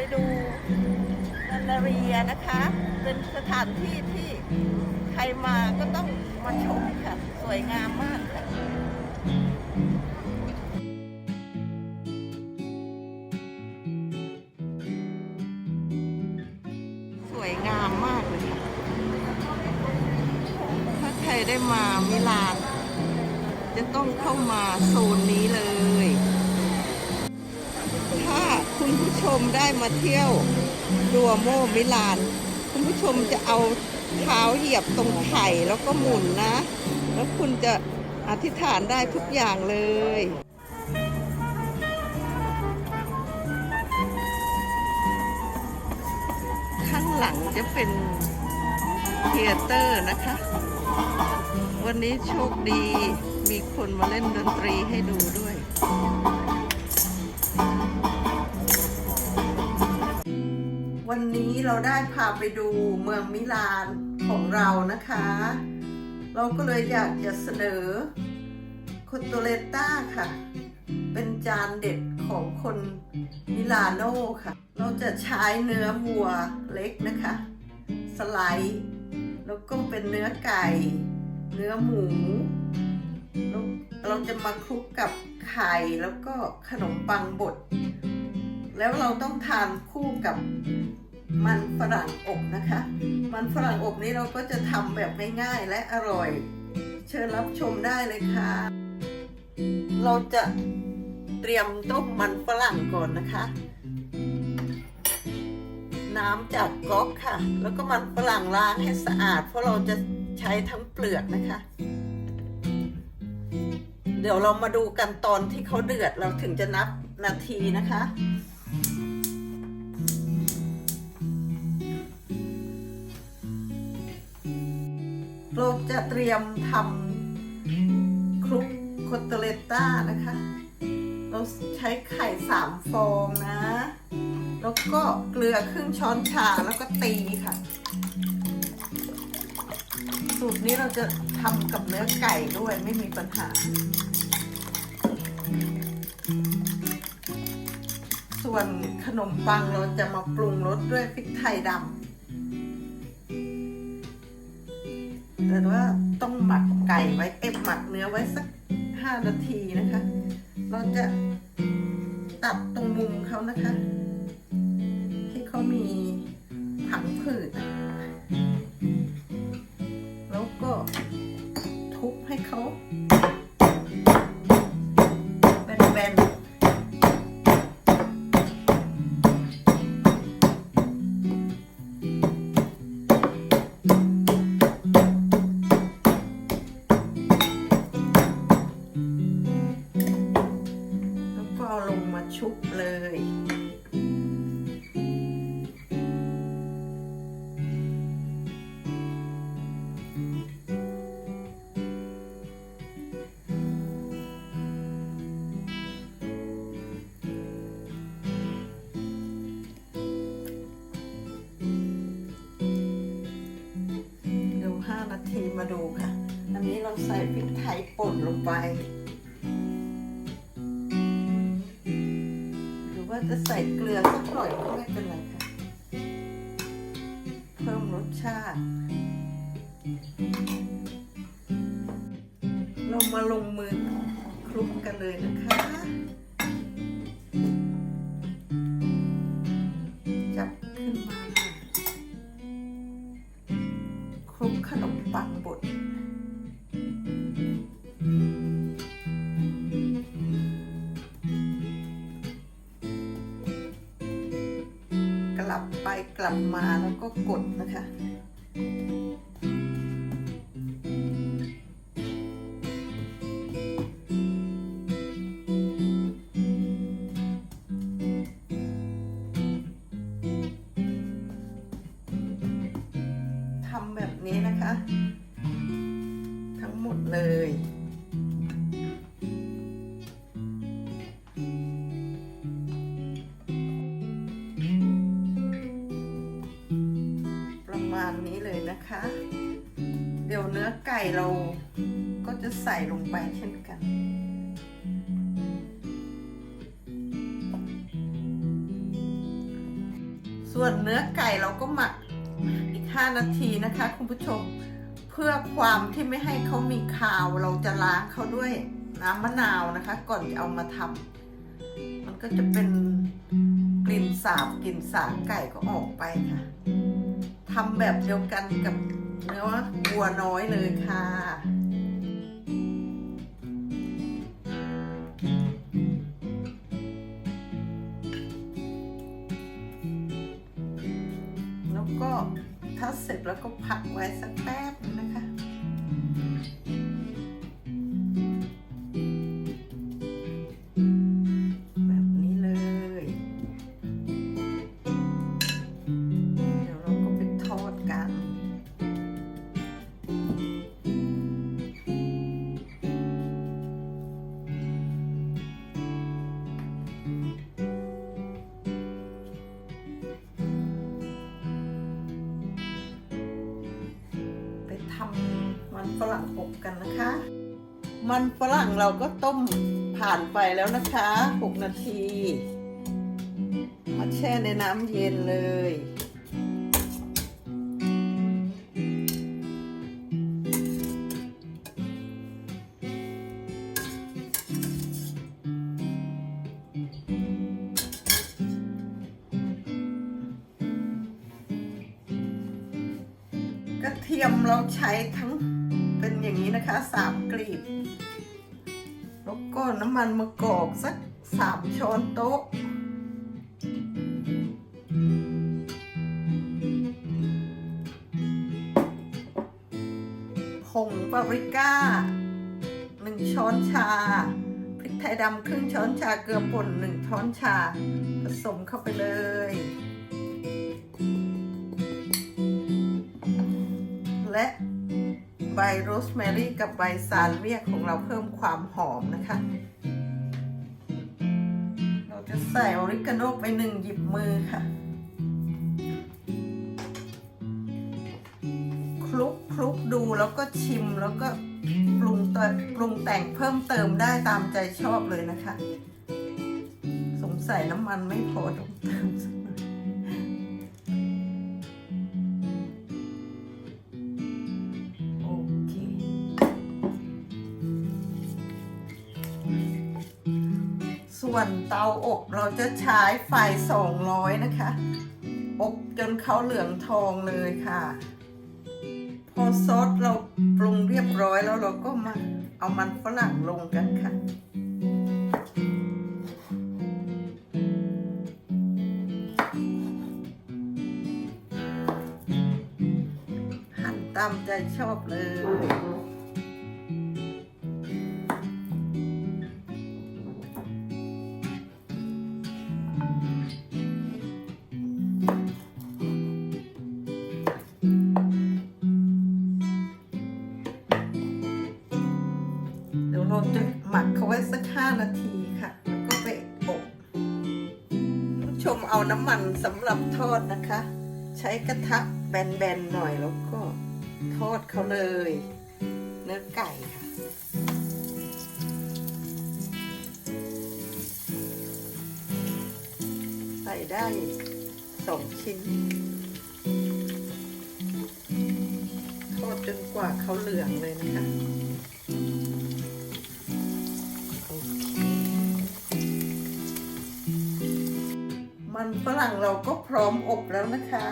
ไปดูนันนาเรียนะคะ เป็นสถานที่ที่ใครมาก็ต้องมาชมค่ะ สวยงามมากค่ะสวยงามมากเลยค่ะ ถ้าใครได้มามิลาน จะต้องเข้ามาโซนนี้เลย คุณผู้ชมได้มาเที่ยวดัวโมมิลาน คุณผู้ชมจะเอาเท้าเหยียบตรงไข่แล้วก็หมุนนะ แล้วคุณจะอธิษฐานได้ทุกอย่างเลยข้างหลังจะเป็นเทเตอร์นะคะ วันนี้โชคดีมีคนมาเล่นดนตรีให้ดูด้วย วันนี้เราได้พาไปดูเมืองมิลานของเรานะคะ เราก็เลยอยากจะเสนอโคโตเลต้าค่ะ เป็นจานเด็ดของคนมิลานโน่ค่ะ เราจะใช้เนื้อวัวเล็กนะคะ สไลด์แล้วก็เป็นเนื้อไก่ เนื้อหมูเราจะมาคลุกกับไข่แล้วก็ขนมปังบด แล้วเราต้องทานคู่กับมันฝรั่งอบนะคะ มันฝรั่งอบนี้เราก็จะทำแบบง่ายๆและอร่อย เชิญรับชมได้เลยค่ะ เราจะเตรียมต้มมันฝรั่งก่อนนะคะ น้ำจากก๊อกค่ะ แล้วก็มันฝรั่งล้างให้สะอาด เพราะเราจะใช้ทั้งเปลือกนะคะ เดี๋ยวเรามาดูกันตอนที่เขาเดือดเราถึงจะนับนาทีนะคะ เราจะเตรียมทำคลุกโคตเตเลตต้านะคะ เราใช้ไข่สามฟองนะ แล้วก็เกลือครึ่งช้อนชาแล้วก็ตีค่ะ สูตรนี้เราจะทำกับเนื้อไก่ด้วยไม่มีปัญหา ส่วนขนมปังเราจะมาปรุงรสด้วยพริกไทยดำ แต่ว่าต้องหมักไก่ไว้เอ็มหมักเนื้อไว้สักห้านาทีนะคะ เราจะตัดตรงมุมเขานะคะ ที่เขามีผังผืดอะ ดี๋ยวห้านาทีมาดูค่ะ อันนี้เราใส่พริกไทยป่นลงไป ราจะใส่เกลือสักหน่อยก็ไม่เป็นไรค่ะ เพิ่มรสชาติ เรามาลงมือคลุกกันเลยนะคะ จับขึ้นมาคลุกขนมปังบด กดนะคะ เดี๋ยวเนื้อไก่เราก็จะใส่ลงไปเช่นกัน ส่วนเนื้อไก่เราก็หมักอีก 5 นาทีนะคะคุณผู้ชม เพื่อความที่ไม่ให้เขามีคาวเราจะล้างเขาด้วยน้ำมะนาวนะคะ ก่อนจะเอามาทำมันก็จะเป็นกลิ่นสาบกลิ่นสารไก่ก็ออกไปค่ะทำแบบเดียวกันกับ เนื้อวัวน้อยเลยค่ะแล้วก็ถ้าเสร็จแล้วก็พักไว้สักแป๊บ ทำมันฝรั่งอบกันนะคะ มันฝรั่งเราก็ต้มผ่านไปแล้วนะคะ 6 นาที มาแช่ในน้ำเย็นเลย ระเทียมเราใช้ทั้งเป็นอย่างนี้นะคะสามกลีบ แล้วก็น้ำมันมะกอกสักสามช้อนโต๊ะ ผงปาปริก้าหนึ่งช้อนชา พริกไทยดำครึ่งช้อนชาเกลือป่นหนึ่งช้อนชา ผสมเข้าไปเลย และใบโรสแมรี่กับใบซาลเวียกของเราเพิ่มความหอมนะคะ เราจะใส่ออริกาโนไปหนึ่งหยิบมือค่ะ คลุกคลุกดูแล้วก็ชิมแล้วก็ปรุงเติมปรุงแต่งเพิ่มเติมได้ตามใจชอบเลยนะคะ สงสัยน้ำมันไม่พอต้องเติม ส่วนเตาอบเราจะใช้ไฟ 200 นะคะ อบจนเขาเหลืองทองเลยค่ะ พอซอสเราปรุงเรียบร้อยแล้วเราก็มาเอามันฝรั่งลงกันค่ะหั่นตามใจชอบเลย ชมเอาน้ำมันสำหรับทอดนะคะ ใช้กระทะแบนๆหน่อยแล้วก็ทอดเขาเลย เนื้อไก่ค่ะใส่ได้สองชิ้น ทอดจนกว่าเขาเหลืองเลยนะคะ ฝรั่งเราก็พร้อมอบแล้วนะคะ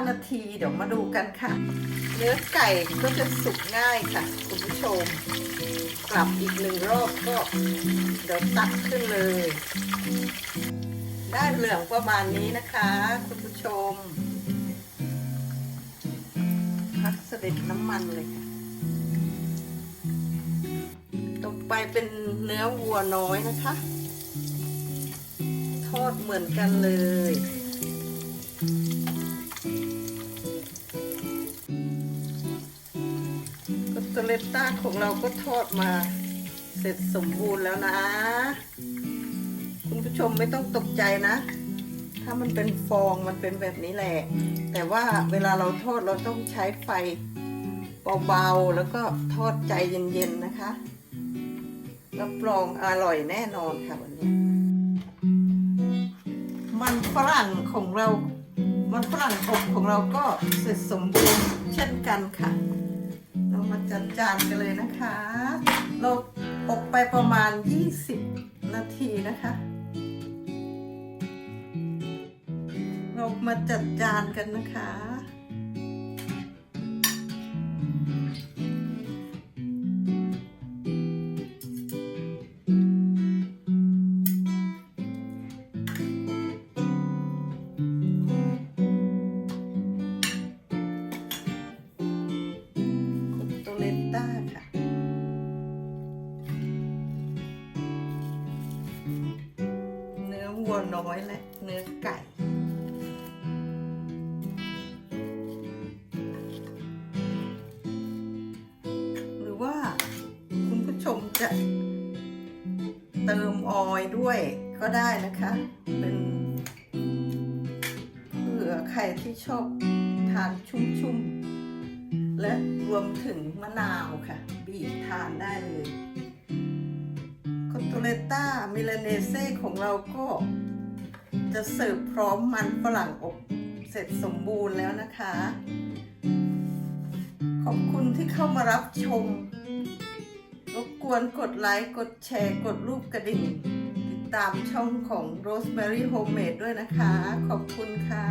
5 นาที เดี๋ยวมาดูกันค่ะ เนื้อไก่ก็จะสุกง่ายค่ะ คุณผู้ชม กลับอีกหนึ่งรอบก็เดี๋ยวตักขึ้นเลย ได้เหลืองประมาณนี้นะคะ คุณผู้ชมพักเสด็จน้ำมันเลยค่ะต่อไปเป็นเนื้อวัวน้อยนะคะ ทอดเหมือนกันเลย กอตเลตต้าของเราก็ทอดมาเสร็จสมบูรณ์แล้วนะ คุณผู้ชมไม่ต้องตกใจนะ ถ้ามันเป็นฟองมันเป็นแบบนี้แหละ แต่ว่าเวลาเราทอดเราต้องใช้ไฟเบาๆ แล้วก็ทอดใจเย็นๆนะคะ รับรองอร่อยแน่นอนค่ะวันนี้ มันฝรั่งของเรา มันฝรั่งอบของเราก็เสร็จสมบูรณ์เช่นกันค่ะ มาจัดจานกันเลยนะคะ เราอบไปประมาณ 20 นาทีนะคะ เรามาจัดจานกันนะคะ จะเติมออยด้วยก็ได้นะคะ เป็นเผื่อใครที่ชอบทานชุ่มๆ และรวมถึงมะนาวค่ะ บีบทานได้เลยคอนโตเลต้ามิลานเนเซ่ของเราก็จะเสิร์ฟพร้อมมันฝรั่งอบเสร็จสมบูรณ์แล้วนะคะ ขอบคุณที่เข้ามารับชม บกวนกดไลค์กดแชร์ กดรูปกระดิ่ง ติดตามช่องของ Rosemary Homemade ด้วยนะคะ ขอบคุณค่ะ